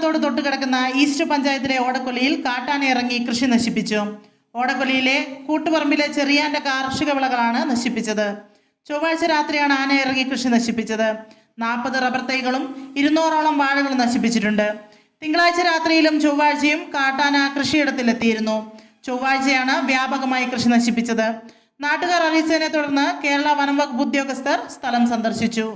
പാലത്തോട് തൊട്ട് കിടക്കുന്ന ഈസ്റ്റ് പഞ്ചായത്തിലെ ഓടക്കൊലിയിൽ കാട്ടാന ഇറങ്ങി കൃഷി നശിപ്പിച്ചു. ഓടക്കൊലിയിലെ കൂട്ടുപറമ്പിലെ ചെറിയാന്റെ കാർഷിക വിളകളാണ് നശിപ്പിച്ചത്. ചൊവ്വാഴ്ച രാത്രിയാണ് ആന ഇറങ്ങി കൃഷി നശിപ്പിച്ചത്. നാൽപ്പത് റബ്ബർ തൈകളും ഇരുന്നൂറോളം വാഴകളും നശിപ്പിച്ചിട്ടുണ്ട്. തിങ്കളാഴ്ച രാത്രിയിലും ചൊവ്വാഴ്ചയും കാട്ടാന കൃഷിയിടത്തിലെത്തിയിരുന്നു. ചൊവ്വാഴ്ചയാണ് വ്യാപകമായി കൃഷി നശിപ്പിച്ചത്. നാട്ടുകാർ അറിയിച്ചതിനെ തുടർന്ന് കേരള വനം വകുപ്പ് ഉദ്യോഗസ്ഥർ സ്ഥലം സന്ദർശിച്ചു.